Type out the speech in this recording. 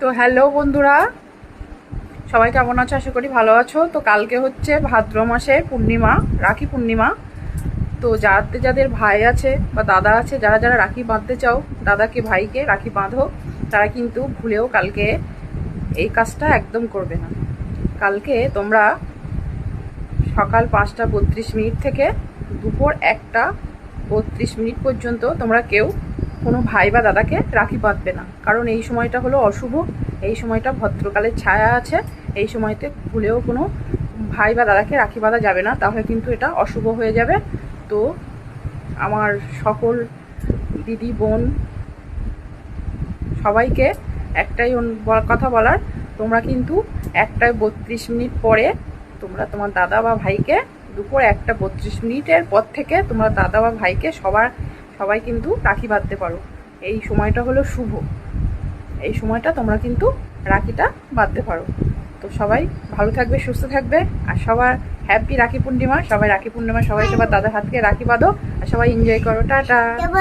তো হ্যালো বন্ধুরা, সবাই কেমন আছো? আশা করি ভালো আছো। তো কালকে হচ্ছে ভাদ্র মাসে পূর্ণিমা, রাখি পূর্ণিমা। তো যাদের যাদের ভাই আছে বা দাদা আছে, যারা যারা রাখি বাঁধতে চাও, দাদাকে, ভাইকে রাখি বাঁধো, তারা কিন্তু ভুলেও কালকে এই কাজটা একদম করবে না। কালকে তোমরা সকাল পাঁচটা বত্রিশ মিনিট থেকে দুপুর একটা বত্রিশ মিনিট পর্যন্ত তোমরা কেউ ভাই বা দাদাকে রাখি বাঁধবে না। কারণ এই সময়টা হলো অশুভ, এই সময়টা ভদ্রকালের ছায়া আছে, এই সময়তে ভুলেও কোনো ভাই বা দাদাকে রাখি বাঁধা যাবে না, তাহলে কিন্তু এটা অশুভ হয়ে যাবে। তো আমার সকল দিদি, বোন, সবাইকে একটাই কথা বলার, তোমরা কিন্তু একটায় বত্রিশ মিনিট পরে তোমরা তোমার দাদা বা ভাইকে দুপুর একটা বত্রিশ মিনিটের পর থেকে তোমরা দাদা বা ভাইকে সবার সবাই কিন্তু রাখি বাঁধতে পারো। এই সময়টা হলো শুভ। এই সময়টা তোমরা কিন্তু রাখিটা বাঁধতে পারো। তো সবাই ভালো থাকবে, সুস্থ থাকবে আর সবার হ্যাপি রাখি পূর্ণিমা। সবাই রাখি পূর্ণিমা, সবাই সবার দাদার হাতকে রাখি বাঁধো আর সবাই এনজয় করো। টাটা।